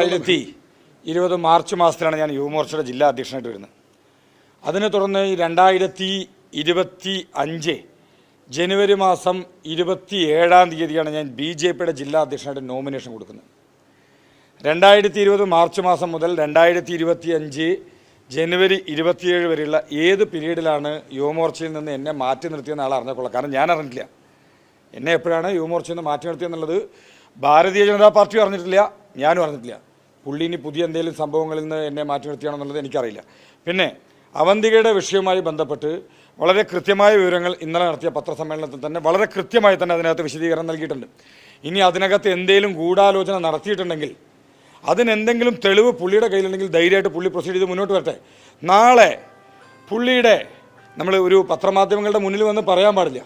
രണ്ടായിരത്തി ഇരുപത് മാർച്ച് മാസത്തിലാണ് ഞാൻ യുവമോർച്ചയുടെ ജില്ലാ അധ്യക്ഷനായിട്ട് വരുന്നത്. അതിനെ തുടർന്ന് രണ്ടായിരത്തി ഇരുപത്തി അഞ്ച് ജനുവരി മാസം ഇരുപത്തി ഏഴാം തീയതിയാണ് ഞാൻ ബി ജെ പിയുടെ ജില്ലാ അധ്യക്ഷനായിട്ട് നോമിനേഷൻ കൊടുക്കുന്നത്. രണ്ടായിരത്തി ഇരുപത് മാർച്ച് മാസം മുതൽ രണ്ടായിരത്തി ഇരുപത്തി അഞ്ച് ജനുവരി ഇരുപത്തിയേഴ് വരെയുള്ള ഏത് പീരീഡിലാണ് യുവമോർച്ചയിൽ നിന്ന് എന്നെ മാറ്റി നിർത്തിയെന്ന് ആൾ അറിഞ്ഞേക്കൊള്ളാം കാരണം ഞാൻ അറിഞ്ഞില്ല എന്നെ എപ്പോഴാണ് യുവമോർച്ചയിൽ നിന്ന് മാറ്റി നിർത്തിയെന്നുള്ളത് ഭാരതീയ ജനതാ പാർട്ടി അറിഞ്ഞിട്ടില്ല ഞാനും അറിഞ്ഞിട്ടില്ല. പുള്ളി ഇനി പുതിയ എന്തെങ്കിലും സംഭവങ്ങളിൽ നിന്ന് എന്നെ മാറ്റി നിർത്തിയാണെന്നുള്ളത് എനിക്കറിയില്ല. പിന്നെ അവന്തികയുടെ വിഷയവുമായി ബന്ധപ്പെട്ട് വളരെ കൃത്യമായ വിവരങ്ങൾ ഇന്നലെ നടത്തിയ പത്രസമ്മേളനത്തിൽ തന്നെ വളരെ കൃത്യമായി തന്നെ അതിനകത്ത് വിശദീകരണം നൽകിയിട്ടുണ്ട്. ഇനി അതിനകത്ത് എന്തെങ്കിലും ഗൂഢാലോചന നടത്തിയിട്ടുണ്ടെങ്കിൽ അതിനെന്തെങ്കിലും തെളിവ് പുള്ളിയുടെ കയ്യിലുണ്ടെങ്കിൽ ധൈര്യമായിട്ട് പുള്ളി പ്രൊസീഡ് ചെയ്ത് മുന്നോട്ട് വരട്ടെ. നാളെ പുള്ളിയുടെ നമ്മൾ ഒരു പത്രമാധ്യമങ്ങളുടെ മുന്നിൽ വന്ന് പറയാൻ പാടില്ല.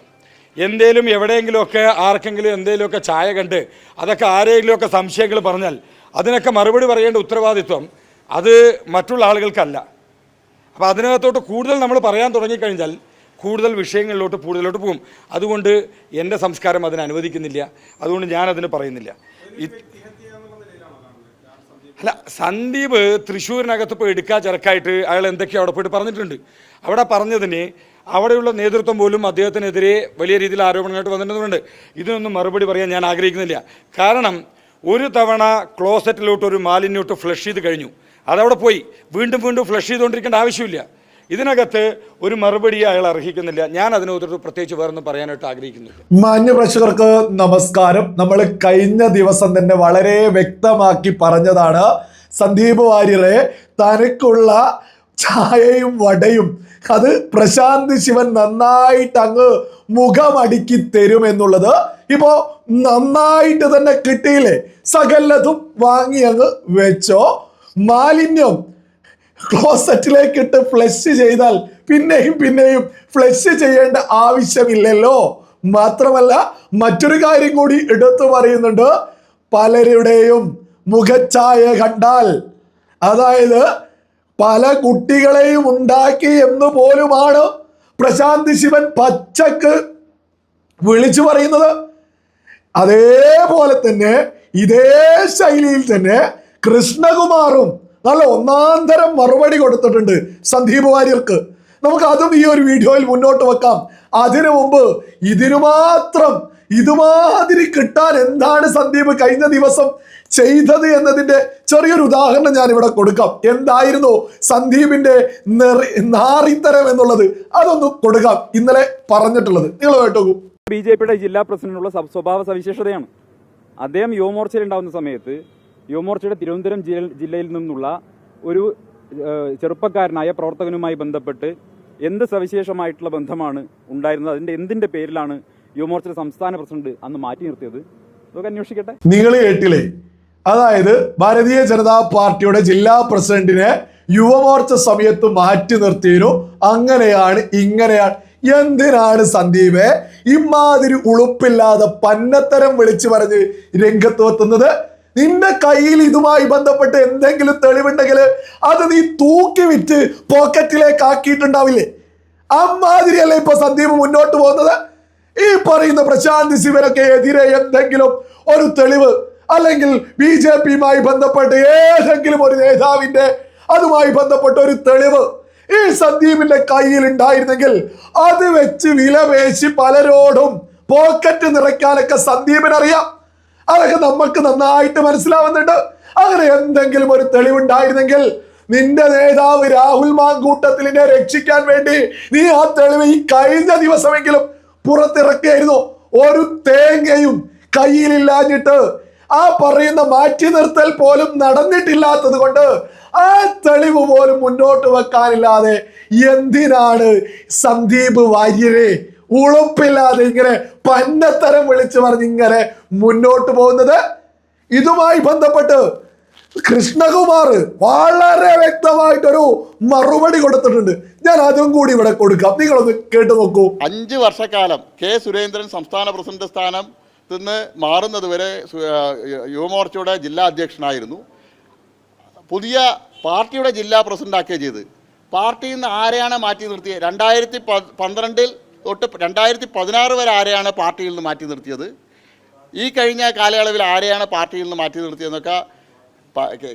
എന്തേലും എവിടെയെങ്കിലുമൊക്കെ ആർക്കെങ്കിലും എന്തേലുമൊക്കെ ചായ കണ്ട് അതൊക്കെ ആരെങ്കിലുമൊക്കെ സംശയങ്ങൾ പറഞ്ഞാൽ അതിനൊക്കെ മറുപടി പറയേണ്ട ഉത്തരവാദിത്വം അത് മറ്റുള്ള ആളുകൾക്കല്ല. അപ്പോൾ അതിനകത്തോട്ട് കൂടുതൽ നമ്മൾ പറയാൻ തുടങ്ങിക്കഴിഞ്ഞാൽ കൂടുതൽ വിഷയങ്ങളിലോട്ട് കൂടുതലോട്ട് പോകും. അതുകൊണ്ട് എന്റെ സംസ്കാരം അതിന് അനുവദിക്കുന്നില്ല. അതുകൊണ്ട് ഞാൻ പറയുന്നില്ല. അല്ല സന്ദീപ് തൃശ്ശൂരിനകത്ത് പോയി എടുക്കാ ചെറുക്കായിട്ട് അയാൾ എന്തൊക്കെയോ അവിടെ പോയിട്ട് പറഞ്ഞിട്ടുണ്ട്. അവിടെ പറഞ്ഞതിന് അവിടെയുള്ള നേതൃത്വം പോലും അദ്ദേഹത്തിനെതിരെ വലിയ രീതിയിൽ ആരോപണങ്ങളായിട്ട് വന്നിട്ടുണ്ട് ഇതിനൊന്നും മറുപടി പറയാൻ ഞാൻ ആഗ്രഹിക്കുന്നില്ല. കാരണം ഒരു തവണ ക്ലോസറ്റിലോട്ട് ഒരു മാലിന്യോട്ട് ഫ്ലഷ് ചെയ്ത് കഴിഞ്ഞു. അതവിടെ പോയി. വീണ്ടും വീണ്ടും ഫ്ലഷ് ചെയ്തുകൊണ്ടിരിക്കേണ്ട ആവശ്യമില്ല. ഇതിനകത്ത് ഒരു മറുപടി അയാൾ അർഹിക്കുന്നില്ല. ഞാൻ അതിനോട് പ്രത്യേകിച്ച് വേറൊന്നും പറയാനായിട്ട് ആഗ്രഹിക്കുന്നു മാന്യ പ്രേക്ഷകർക്ക് നമസ്കാരം. നമ്മൾ കഴിഞ്ഞ ദിവസം തന്നെ വളരെ വ്യക്തമാക്കി പറഞ്ഞതാണ്. സന്ദീപ് വാര്യരെ തനിക്കുള്ള ചായയും വടയും. അത് പ്രശാന്ത് ശിവൻ നന്നായിട്ട് അങ്ങ് മുഖമടുക്കി തരും എന്നുള്ളത് ഇപ്പോ നന്നായിട്ട് തന്നെ കിട്ടിയില്ലേ? സകലതും വാങ്ങി അങ്ങ് വെച്ചോ. മാലിന്യം ക്ലോസറ്റിലേക്ക് ഇട്ട് ഫ്ലഷ് ചെയ്താൽ പിന്നെയും പിന്നെയും ഫ്ലഷ് ചെയ്യേണ്ട ആവശ്യമില്ലല്ലോ. മാത്രമല്ല മറ്റൊരു കാര്യം കൂടി എടുത്തു പറയുന്നുണ്ട്. പലരുടെയും മുഖച്ഛായ കണ്ടാൽ അതായത് പല കുട്ടികളെയും ഉണ്ടാക്കി എന്ന് പോലുമാണ് പ്രശാന്ത് ശിവൻ പച്ചക്ക് വിളിച്ചു പറയുന്നത്. അതേപോലെ തന്നെ ഇതേ ശൈലിയിൽ തന്നെ കൃഷ്ണകുമാറും നല്ല ഒന്നാം തരം മറുപടി കൊടുത്തിട്ടുണ്ട് സന്ദീപ് വാര്യർക്ക്. നമുക്ക് അതും ഈ ഒരു വീഡിയോയിൽ മുന്നോട്ട് വെക്കാം. അതിനു മുമ്പ് ഇതിനു മാത്രം ഇതുമാതിരി കിട്ടാൻ എന്താണ് സന്ദീപ് കഴിഞ്ഞ ദിവസം ചെയ്തത് എന്നതിന്റെ ചെറിയൊരു ഉദാഹരണം ഞാൻ ഇവിടെ കൊടുക്കാം. എന്തായിരുന്നു സന്ദീപിന്റെ നെറി നാറിത്തരം എന്നുള്ളത്? അതൊന്ന് കൊടുക്കാം. ഇന്നലെ പറഞ്ഞിട്ടുള്ളത്. നിങ്ങൾ കേട്ടോ ബി ജെ പിയുടെ ജില്ലാ പ്രസിഡന്റിനുള്ള സ്വ- സ്വഭാവ സവിശേഷതയാണ്. അദ്ദേഹം യുവമോർച്ചയിൽ ഉണ്ടാകുന്ന സമയത്ത് യുവമോർച്ചയുടെ തിരുവനന്തപുരം ജില്ല- ജില്ലയിൽ നിന്നുള്ള ഒരു ചെറുപ്പക്കാരനായ പ്രവർത്തകനുമായി ബന്ധപ്പെട്ട് എന്ത് സവിശേഷമായിട്ടുള്ള ബന്ധമാണ് ഉണ്ടായിരുന്നത്? അതിന്റെ എന്തിന്റെ പേരിലാണ് യുവമോർച്ചയുടെ സംസ്ഥാന പ്രസിഡന്റ് അന്ന് മാറ്റി നിർത്തിയത്. അതൊക്കെ അന്വേഷിക്കട്ടെ. നിങ്ങൾ കേട്ടില്ലേ? അതായത് ഭാരതീയ ജനതാ പാർട്ടിയുടെ ജില്ലാ പ്രസിഡന്റിനെ യുവമോർച്ച സമയത്ത് മാറ്റി നിർത്തിയിരുന്നു. അങ്ങനെയാണ് ഇങ്ങനെയാണ്. എന്തിനാണ് സന്ദീപെ ഇമാതിരി ഉളുപ്പില്ലാതെ പന്നത്തരം വിളിച്ചു പറഞ്ഞ് രംഗത്ത് വെത്തുന്നത് നിന്റെ കയ്യിൽ ഇതുമായി ബന്ധപ്പെട്ട് എന്തെങ്കിലും തെളിവുണ്ടെങ്കിൽ അത് നീ തൂക്കി വിറ്റ് പോക്കറ്റിലേക്ക് ആക്കിയിട്ടുണ്ടാവില്ലേ? അമ്മാതിരിയല്ലേ ഇപ്പൊ സന്ദീപ് മുന്നോട്ട് പോകുന്നത്? ഈ പറയുന്ന പ്രശാന്ത് ശിവനൊക്കെ എതിരെ എന്തെങ്കിലും ഒരു തെളിവ് അല്ലെങ്കിൽ ബി ജെ പിയുമായി ബന്ധപ്പെട്ട് ഏതെങ്കിലും ഒരു നേതാവിന്റെ അതുമായി ബന്ധപ്പെട്ട ഒരു തെളിവ് ഈ സന്ദീപിന്റെ കയ്യിൽ ഉണ്ടായിരുന്നെങ്കിൽ അത് വെച്ച് വിലപേശി പലരോടും പോക്കറ്റ് നിറയ്ക്കാനൊക്കെ സന്ദീപിനറിയാം. അതൊക്കെ നമുക്ക് നന്നായിട്ട് മനസ്സിലാവുന്നുണ്ട്. അങ്ങനെ എന്തെങ്കിലും ഒരു തെളിവുണ്ടായിരുന്നെങ്കിൽ നിന്റെ നേതാവ് രാഹുൽ മാങ്കൂട്ടത്തിലിനെ രക്ഷിക്കാൻ വേണ്ടി നീ ആ തെളിവ് ഈ കഴിഞ്ഞ ദിവസമെങ്കിലും പുറത്തിറക്കിയായിരുന്നു. ഒരു തേങ്ങയും കയ്യിലില്ലാഞ്ഞിട്ട്. ആ പറയുന്ന മാറ്റി നിർത്തൽ പോലും നടന്നിട്ടില്ലാത്തത് കൊണ്ട് ആ തെളിവ് പോലും മുന്നോട്ട് വെക്കാനില്ലാതെ എന്തിനാണ് സന്ദീപ് വാര്യരെ ഉളുപ്പില്ലാതെ ഇങ്ങനെ പന്നത്തരം വിളിച്ചു പറഞ്ഞ് ഇങ്ങനെ മുന്നോട്ട് പോകുന്നത്? ഇതുമായി ബന്ധപ്പെട്ട് കൃഷ്ണകുമാർ വളരെ വ്യക്തമായിട്ടൊരു മറുപടി കൊടുത്തിട്ടുണ്ട്. ഞാൻ അതും കൂടി ഇവിടെ കൊടുക്കാം. നിങ്ങളൊന്ന് കേട്ടു നോക്കൂ. അഞ്ച് വർഷക്കാലം കെ സുരേന്ദ്രൻ സംസ്ഥാന പ്രസിഡന്റ് സ്ഥാനം നിന്ന് മാറുന്നതുവരെ വരെ യുവമോർച്ചയുടെ ജില്ലാ അധ്യക്ഷനായിരുന്നു. പുതിയ പാർട്ടിയുടെ ജില്ലാ പ്രസിഡന്റാക്കിയ ചെയ്ത്. പാർട്ടിയിൽ നിന്ന് ആരെയാണ് മാറ്റി നിർത്തിയത്? രണ്ടായിരത്തി പന്ത്രണ്ടിൽ തൊട്ട് രണ്ടായിരത്തി പതിനാറ് വരെ ആരെയാണ് പാർട്ടിയിൽ നിന്ന് മാറ്റി നിർത്തിയത്? ഈ കഴിഞ്ഞ കാലയളവിൽ ആരെയാണ് പാർട്ടിയിൽ നിന്ന് മാറ്റി നിർത്തിയതെന്നൊക്കെ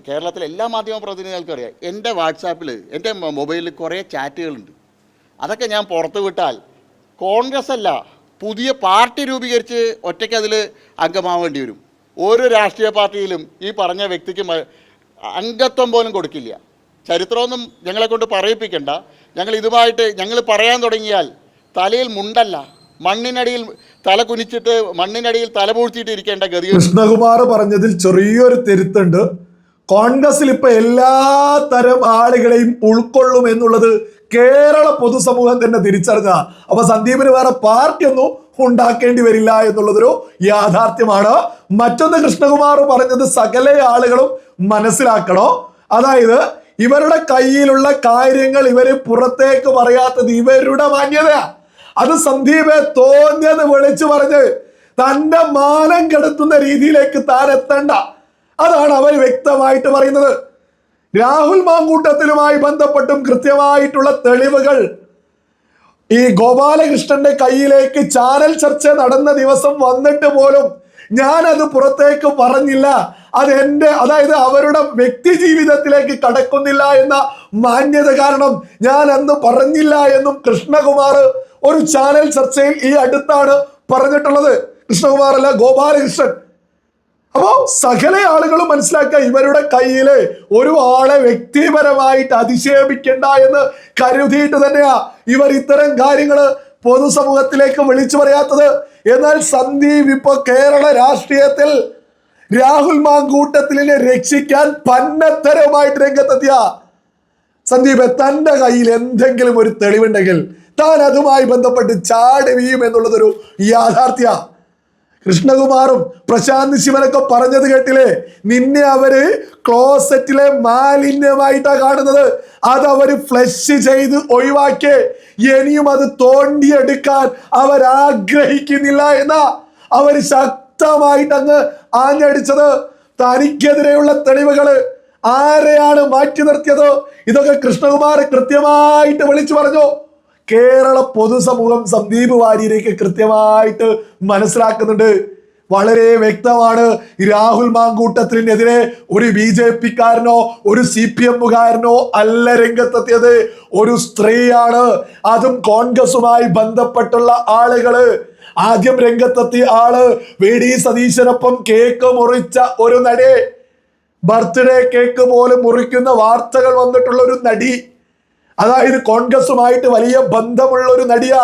കേരളത്തിലെ എല്ലാ മാധ്യമ പ്രതിനിധികൾക്കും അറിയാം. എന്റെ വാട്സാപ്പിൽ എന്റെ മൊബൈലിൽ കുറേ ചാറ്റുകളുണ്ട്. അതൊക്കെ ഞാൻ പുറത്ത് വിട്ടാൽ കോൺഗ്രസ് അല്ല പുതിയ പാർട്ടി രൂപീകരിച്ച് ഒറ്റയ്ക്ക് അതിൽ അംഗമാവേണ്ടി വരും. ഓരോ രാഷ്ട്രീയ പാർട്ടിയിലും ഈ പറഞ്ഞ വ്യക്തിക്ക് അംഗത്വം പോലും കൊടുക്കില്ല. ചരിത്രമൊന്നും ഞങ്ങളെക്കൊണ്ട് പറയിപ്പിക്കണ്ട. ഞങ്ങൾ ഇതുമായിട്ട് ഞങ്ങൾ പറയാൻ തുടങ്ങിയാൽ തലയിൽ മുണ്ടല്ല. മണ്ണിനടിയിൽ തല കുനിച്ചിട്ട് മണ്ണിനടിയിൽ തല പൂഴ്ത്തിയിട്ട് ഇരിക്കേണ്ട ഗതി കൃഷ്ണകുമാർ പറഞ്ഞതിൽ ചെറിയൊരു തിരുത്തുണ്ട്. കോൺഗ്രസിൽ ഇപ്പൊ എല്ലാ തരം ആളുകളെയും ഉൾക്കൊള്ളും എന്നുള്ളത് കേരള പൊതുസമൂഹം തന്നെ തിരിച്ചറിഞ്ഞ അപ്പൊ സന്ദീപിന് വേറെ പാർട്ടിയൊന്നും ഉണ്ടാക്കേണ്ടി വരില്ല എന്നുള്ളതൊരു യാഥാർത്ഥ്യമാണ്. മറ്റൊന്ന് കൃഷ്ണകുമാർ പറഞ്ഞത് സകല ആളുകളും മനസ്സിലാക്കണോ? അതായത് ഇവരുടെ കയ്യിലുള്ള കാര്യങ്ങൾ ഇവർ പുറത്തേക്ക് പറയാത്തത് ഇവരുടെ മാന്യതയാ. അത് സന്ദീപെ തോന്നിയത് വിളിച്ചു പറഞ്ഞ് തന്റെ മാനം കെടുത്തുന്ന രീതിയിലേക്ക് താൻ എത്തണ്ട. അതാണ് അവർ വ്യക്തമായിട്ട് പറയുന്നത്. രാഹുൽ മാങ്കൂട്ടത്തിലുമായി ബന്ധപ്പെട്ടും കൃത്യമായിട്ടുള്ള തെളിവുകൾ ഈ ഗോപാലകൃഷ്ണന്റെ കയ്യിലേക്ക് ചാനൽ ചർച്ച നടന്ന ദിവസം വന്നിട്ട് പോലും ഞാൻ അത് പുറത്തേക്ക് പറഞ്ഞില്ല. അത് എന്റെ അതായത് അവരുടെ വ്യക്തി ജീവിതത്തിലേക്ക് കടക്കുന്നില്ല എന്ന മാന്യത കാരണം ഞാൻ അന്ന് പറഞ്ഞില്ല എന്നും കൃഷ്ണകുമാർ ഒരു ചാനൽ ചർച്ചയിൽ ഈ അടുത്താണ് പറഞ്ഞിട്ടുള്ളത്. കൃഷ്ണകുമാർ അല്ല ഗോപാലകൃഷ്ണൻ. അപ്പോ സകല ആളുകളും മനസ്സിലാക്കുക ഇവരുടെ കയ്യിൽ ഒരു ആളെ വ്യക്തിപരമായിട്ട് അധിക്ഷേപിക്കണ്ട എന്ന് കരുതിയിട്ട് തന്നെയാ ഇവർ ഇത്തരം കാര്യങ്ങൾ പൊതുസമൂഹത്തിലേക്ക് വിളിച്ചു പറയാത്തത്. എന്നാൽ സന്ദീപ് ഇപ്പൊ കേരള രാഷ്ട്രീയത്തിൽ രാഹുൽ മാങ്കൂട്ടത്തിലിനെ രക്ഷിക്കാൻ പന്നത്തരവുമായിട്ട് രംഗത്തെത്തിയ. സന്ദീപ് തന്റെ കയ്യിൽ എന്തെങ്കിലും ഒരു തെളിവുണ്ടെങ്കിൽ താൻ അതുമായി ബന്ധപ്പെട്ട് ചാടി വീഴും എന്നുള്ളതൊരു യാഥാർത്ഥ്യ. കൃഷ്ണകുമാറും പ്രശാന്ത് ശിവനൊക്കെ പറഞ്ഞത് കേട്ടില്ലേ? നിന്നെ അവർ ക്ലോസറ്റിലെ മാലിന്യമായിട്ടാ കാണുന്നത്. അത് അവർ ഫ്ലഷ് ചെയ്ത് ഒഴിവാക്കി. ഇനിയും അത് തോണ്ടിയെടുക്കാൻ അവർ ആഗ്രഹിക്കുന്നില്ല എന്ന അവർ ശക്തമായിട്ട് അങ്ങ് ആഞ്ഞടിച്ചത്. തനിക്കെതിരെയുള്ള തെളിവുകൾ ആരെയാണ് മാറ്റി നിർത്തിയത്? ഇതൊക്കെ കൃഷ്ണകുമാർ കൃത്യമായിട്ട് വിളിച്ചു പറഞ്ഞു. കേരള പൊതുസമൂഹം സന്ദീപ് വാര്യരേക്ക് കൃത്യമായിട്ട് മനസ്സിലാക്കുന്നുണ്ട്. വളരെ വ്യക്തമാണ്. രാഹുൽ മാങ്കൂട്ടത്തിനെതിരെ ഒരു ബി ജെ പിക്കാരനോ ഒരു സി പി എമ്മുകാരനോ അല്ല രംഗത്തെത്തിയത്. ഒരു സ്ത്രീയാണ്. അതും കോൺഗ്രസുമായി ബന്ധപ്പെട്ടുള്ള ആളുകൾ. ആദ്യം രംഗത്തെത്തിയ ആൾ വി ഡി സതീശനൊപ്പം കേക്ക് മുറിച്ച ഒരു നടി. ബർത്ത്ഡേ കേക്ക് പോലും മുറിക്കുന്ന വാർത്തകൾ വന്നിട്ടുള്ള ഒരു നടി. അതായത് കോൺഗ്രസുമായിട്ട് വലിയ ബന്ധമുള്ള ഒരു നടിയ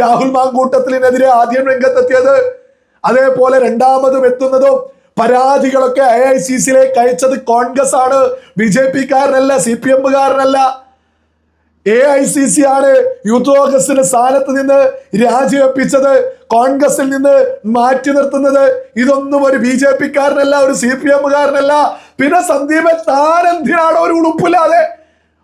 രാഹുൽ മാങ്കൂട്ടത്തിനെതിരെ ആദ്യം രംഗത്തെത്തിയത്. അതേപോലെ രണ്ടാമതും എത്തുന്നതും പരാതികളൊക്കെ ഐ ഐ സി സിയിലേക്ക് അയച്ചത് കോൺഗ്രസ് ആണ് ബി ജെ പി കാരനല്ല സി പി എമ്മുകാരനല്ല. എ ഐ സി സി ആണ് യൂത്ത് കോൺഗ്രസിന്റെ സ്ഥാനത്ത് നിന്ന് രാജിവെപ്പിച്ചത് കോൺഗ്രസിൽ നിന്ന് മാറ്റി നിർത്തുന്നത്. ഇതൊന്നും ഒരു ബി ജെ പിക്കാരനല്ല ഒരു സി പി എമ്മുകാരനല്ല. പിന്നെ സന്ദീപ് താനെന്തിനാണ് ഒരു ഉളുപ്പില്ലാതെ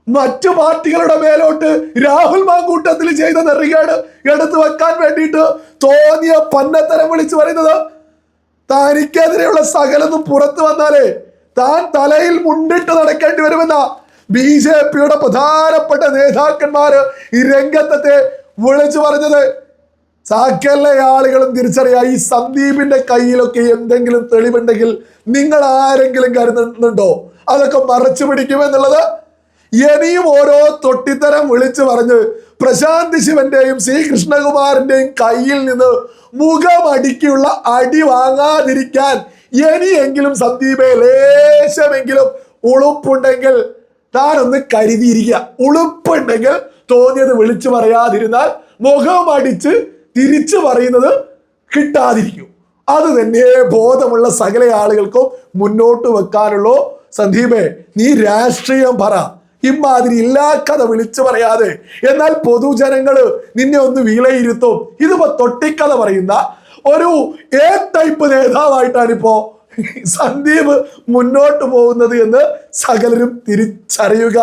മറ്റു പാർട്ടികളുടെ മേലോട്ട് രാഹുൽ മാങ്കൂട്ടത്തിൽ ചെയ്ത നെറികേട് എടുത്തു വെക്കാൻ വേണ്ടിയിട്ട് തോന്നിയ പന്നത്തരം വിളിച്ചു പറയുന്നത് തനിക്കെതിരെയുള്ള സകലതും പുറത്തു വന്നാലേ താൻ തലയിൽ മുണ്ടിട്ട് നടക്കേണ്ടി വരുമെന്ന ബി ജെ പിയുടെ പ്രധാനപ്പെട്ട നേതാക്കന്മാര് ഈ രംഗത്തെ വിളിച്ചു പറഞ്ഞത്. സകല ആളുകളും തിരിച്ചറിയാ ഈ സന്ദീപിന്റെ കയ്യിലൊക്കെ എന്തെങ്കിലും തെളിവുണ്ടെങ്കിൽ നിങ്ങൾ ആരെങ്കിലും കരുതുന്നുണ്ടോ? അതൊക്കെ മറച്ചു പിടിക്കുമെന്നുള്ളത് ഇനിയും ഓരോ തൊട്ടിത്തരം വിളിച്ചു പറഞ്ഞ് പ്രശാന്ത് ശിവന്റെയും ശ്രീകൃഷ്ണകുമാറിന്റെയും കൃഷ്ണകുമാറിന്റെയും കയ്യിൽ നിന്ന് മുഖമടിക്കുള്ള അടി വാങ്ങാതിരിക്കാൻ ഇനിയെങ്കിലും സന്ദീപെ ലേശമെങ്കിലും ഉളുപ്പുണ്ടെങ്കിൽ താനൊന്ന് കരുതിയിരിക്കുക. ഉളുപ്പുണ്ടെങ്കിൽ തോന്നിയത് വിളിച്ചു പറയാതിരുന്നാൽ മുഖമടിച്ച് തിരിച്ചു പറയുന്നത് കിട്ടാതിരിക്കും. അത് തന്നെ ബോധമുള്ള സകല ആളുകൾക്കും മുന്നോട്ട് വെക്കാനുള്ളൂ. സന്ദീപേ നീ രാഷ്ട്രീയം പറ. ഇമാതിരി എല്ലാ കഥ വിളിച്ചു പറയാതെ. എന്നാൽ പൊതുജനങ്ങൾ നിന്നെ ഒന്ന് വിലയിരുത്തും. ഇതിപ്പോ തൊട്ടിക്കഥ പറയുന്ന ഒരു എ ടൈപ്പ് നേതാവായിട്ടാണ് ഇപ്പോ സന്ദീപ് മുന്നോട്ട് പോകുന്നത് എന്ന് സകലരും തിരിച്ചറിയുക.